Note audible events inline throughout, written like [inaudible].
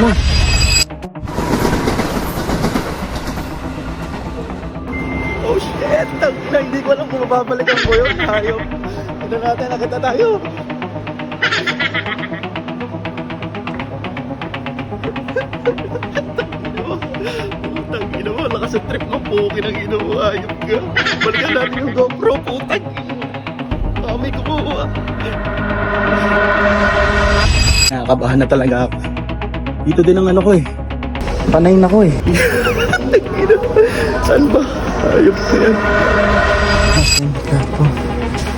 mo. Oh shit! Tangina, hindi ko alam kung mababalikan ko yun. Hayop. Ito natin, nakita tayo. Putang ina mo, lakas ang trip mo, pukin ang ina mo, ayop ka. Balikan natin yung GoPro, putang. Kami kumuha. Nakakabahan na talaga ako. Dito din ang ano ko eh. Panay na ko eh. [laughs] Saan ba? Ayop ko yan.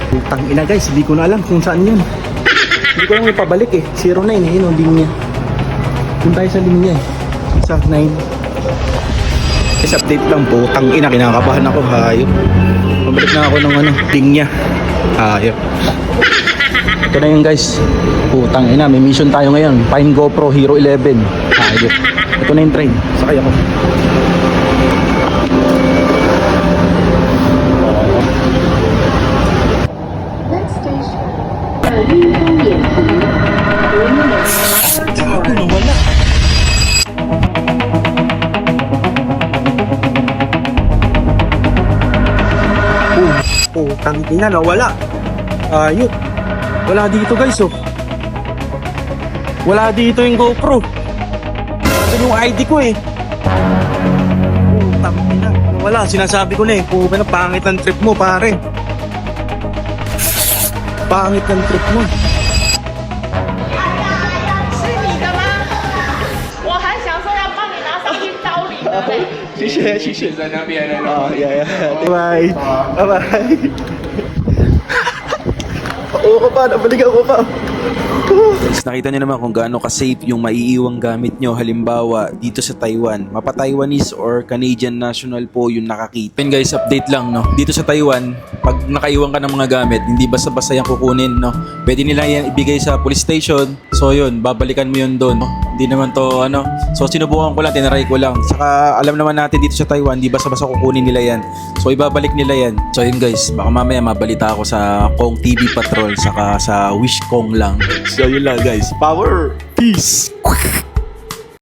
Putang ina guys, hindi ko na alam kung saan yun. Hindi ko alam yung pabalik eh. 09 eh, yun ang linya. Doon tayo sa linya eh. Sa 9. Guys, update lang po. Tang ina, kinakabahan ako. Hayop. Pabalik na ako ng ano, linya. Hayop. Ito na yun guys. Putang ina, may mission tayo ngayon. Pine GoPro Hero 11. Hayop. Ito na yung train. Sakay ako. Next station. Putang ina, nawala. Ayop. Wala dito guys, oh. Wala dito yung GoPro. Nandun yung ID ko eh. Putang ina, nawala. Sinasabi ko na eh. Puta na, pangit ng trip mo, pare. Pangit ng trip mo. she should. She should. Oh, yeah, yeah. Bye. Bye-bye. Oo ko pa, nabalikan ko pa. Guys, nakita niyo naman kung gaano ka-safe yung maiiwang gamit nyo. Halimbawa, dito sa Taiwan, mapa-Taiwanese or Canadian national po yung nakakita. And guys, update lang, no? Dito sa Taiwan, pag nakaiwan ka ng mga gamit, hindi basta-basta yung kukunin, no? Pwede nila yan ibigay sa police station. So yun, babalikan mo yun doon. No? Hindi naman to, ano? So sinubukan ko lang, tinaray ko lang. Saka alam naman natin dito sa Taiwan, hindi basta-basta kukunin nila yan. So ibabalik nila yan. So yun guys, baka mamaya mabalita ako sa Kong TV Patrol, saka sa Wish Kong lang. So yun lang guys. Power! Peace!